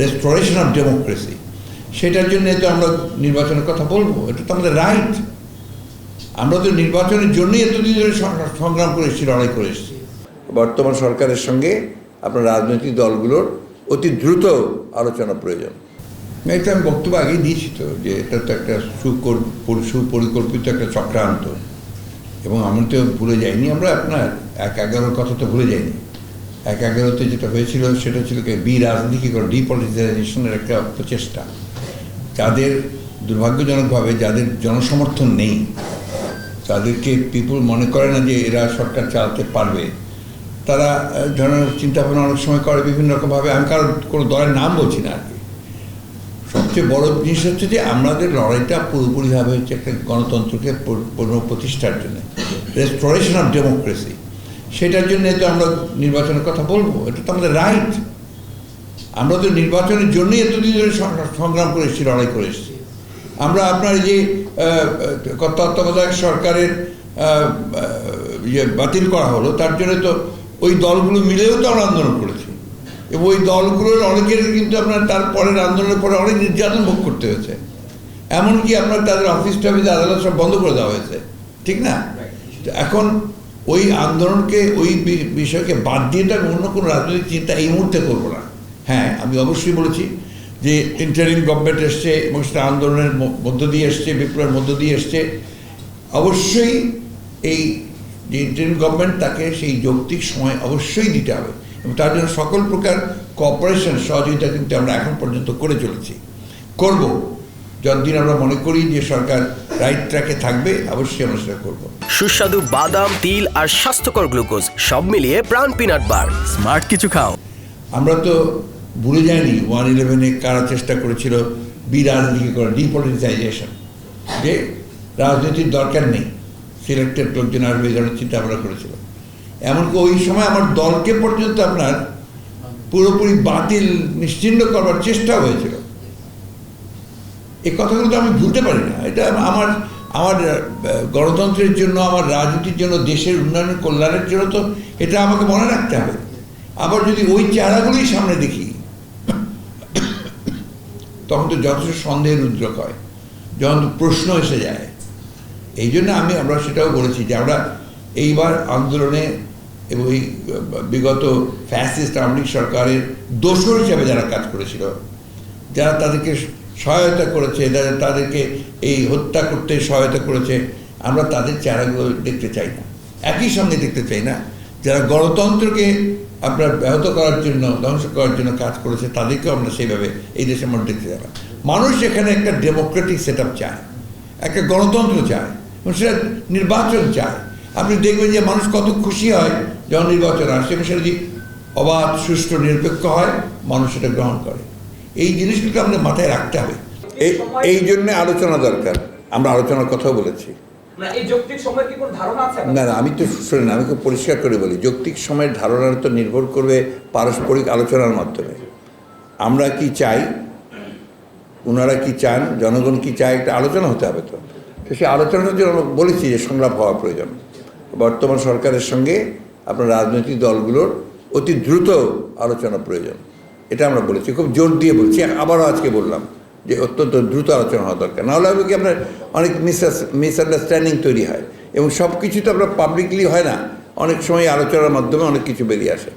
Restoration of democracy সেটার জন্য তো আমরা নির্বাচনের কথা বলব। এটা তো আমাদের রাইট আমরা তো নির্বাচনের জন্যই এতদিন ধরে সংগ্রাম করে এসেছি, লড়াই করে এসেছি। বর্তমান সরকারের সঙ্গে আপনার রাজনৈতিক দলগুলোর অতি দ্রুত আলোচনা প্রয়োজন। এটা আমি বক্তব্য আগেই দিয়েছি তো, যে এটা তো একটা সুকর সুপরিকল্পিত একটা চক্রান্ত। এবং আমরা তো ভুলে যাইনি, আমরা আপনার এক, এগারোর কথা তো ভুলে যাইনি। এক এগারোতে যেটা হয়েছিল, সেটা ছিল বি রাজনীতিকরণ ডিপলিটিসাইজেশনের একটা প্রচেষ্টা। যাদের দুর্ভাগ্যজনকভাবে যাদের জনসমর্থন নেই, তাদেরকে পিপুল মনে করে না যে এরা সরকার চালাতে পারবে। তারা ধরনের চিন্তাভাবনা অনেক সময় করে বিভিন্ন রকমভাবে। আমি কারও কোনো দলের নাম বলছি না আর কি। সবচেয়ে বড় জিনিস হচ্ছে যে আমাদের লড়াইটা পুরোপুরিভাবে হচ্ছে একটা গণতন্ত্রকে পুর- পুনঃপ্রতিষ্ঠার জন্য। রেস্টোরেশন অফ ডেমোক্রেসি সেটার জন্য তো আমরা নির্বাচনের কথা বলব এটা তো আমাদের রাইট আমরা তো নির্বাচনের জন্যই এতদিন ধরে সংগ্রাম করে এসেছি লড়াই করে এসেছি। আমরা আপনার এই যে তত্ত্বাবধায়ক সরকারের আহ, ইয়ে বাতিল করা হলো তার জন্য তো ওই দলগুলো মিলেও তো আমরা আন্দোলন করেছি। এবং ওই দলগুলোর অনেকের কিন্তু আপনার তারপরের আন্দোলনের পরে অনেক নির্যাতন ভোগ করতে হয়েছে। এমনকি আপনার তাদের অফিস টফিস আদালত সব বন্ধ করে দেওয়া হয়েছে। ঠিক না? এখন ওই আন্দোলনকে, ওই বিষয়কে বাদ দিয়ে তো আমি অন্য কোনো রাজনৈতিক চিন্তা এই মুহূর্তে করব না। হ্যাঁ আমি অবশ্যই বলেছি যে ইন্টারিম গভর্নমেন্ট এসছে এবং সেটা আন্দোলনের মধ্য দিয়ে এসছে, বিপ্লবের মধ্য দিয়ে এসছে। অবশ্যই এই যে ইন্টারিম গভর্নমেন্ট তাকে সেই যৌক্তিক সময় অবশ্যই দিতে হবে এবং তার জন্য সকল প্রকার কোঅপারেশন সহযোগিতা কিন্তু আমরা এখন পর্যন্ত করে চলেছি। করব। যতদিন আমরা মনে করি যে সরকার রাইট ট্র্যাকে থাকবে অবশ্যই আমরা সেটা করব। সুস্বাদু বাদাম তিল আর স্বাস্থ্যকর গ্লুকোজ সব মিলিয়ে প্রাণ পিনাট বার। স্মার্ট কিছু খাও। আমরা তো ভুলে যাইনি ওয়ান ইলেভেনে কারা চেষ্টা করেছিল বি রাজনীতি করা ডিপলিটিসাইজেশন যে রাজনীতির দরকার নেই সিলেক্টেড লোকজন আসবে এই চিন্তা ভাবনা করেছিল। এমনকি ওই সময় আমার দলকে পর্যন্ত আপনার পুরোপুরি বাতিল নিশ্চিন্ন করবার চেষ্টা হয়েছিল। এই কথাগুলো তো আমি ভুলতে পারি না। এটা আমার আমার গণতন্ত্রের জন্য, আমার রাজনীতির জন্য, দেশের উন্নয়নের কল্যাণের জন্য তো এটা আমাকে মনে রাখতে হবে। আবার যদি ওই চেহারাগুলোই সামনে দেখি, তখন তো যথেষ্ট সন্দেহের উদ্রেক হয়, যখন প্রশ্ন এসে যায়। এই জন্য আমি, আমরা সেটাও বলেছি যে আমরা এইবার আন্দোলনে এবং এই, বিগত ফ্যাসিস্ট আওয়ামী সরকারের দোষর হিসাবে যারা কাজ করেছিল, যারা তাদেরকে সহায়তা করেছে যারা তাদেরকে এই হত্যা করতে সহায়তা করেছে, আমরা তাদের চেহারাগুলো দেখতে চাই না। একই সঙ্গে দেখতে চাই না, যারা গণতন্ত্রকে আপনার ব্যাহত করার জন্য, ধ্বংস করার জন্য কাজ করেছে, তাদেরকেও আমরা সেইভাবে এই দেশের মধ্যে দেখতে চাই মানুষ এখানে একটা ডেমোক্রেটিক সেট চায়, একটা গণতন্ত্র চায় সেটা নির্বাচন চায়, আপনি দেখবেন যে মানুষ কত খুশি হয় যখন নির্বাচন আসে, এবং সেটা যদি অবাধ, সুষ্ঠু, নিরপেক্ষ হয়, মানুষ সেটা গ্রহণ করে। এই জিনিসগুলো আমাদের মাথায় রাখতে হবে। এই এই জন্য আলোচনা দরকার। আমরা আলোচনার কথাও বলেছি? না না আমি তো শুনেন আমি খুব পরিষ্কার করে বলি যৌক্তিক সময়ের ধারণার তো নির্ভর করবে পারস্পরিক আলোচনার মাধ্যমে। আমরা কি চাই? ওনারা কি চান? জনগণ কি চায়? একটা আলোচনা হতে হবে তো। তো সেই আলোচনার জন্য বলেছি যে সংলাপ হওয়া প্রয়োজন। বর্তমান সরকারের সঙ্গে আপনার রাজনৈতিক দলগুলোর অতি দ্রুত আলোচনা প্রয়োজন। এটা আমরা বলেছি, খুব জোর দিয়ে বলছি। আবারও আজকে বললাম যে অত্যন্ত দ্রুত আলোচনা হওয়া দরকার। নাহলে হবে কি আপনার অনেক মিস মিসআন্ডারস্ট্যান্ডিং তৈরি হয় এবং সব কিছু তো আপনার পাবলিকলি হয় না। অনেক সময় আলোচনার মাধ্যমে অনেক কিছু বেরিয়ে আসে।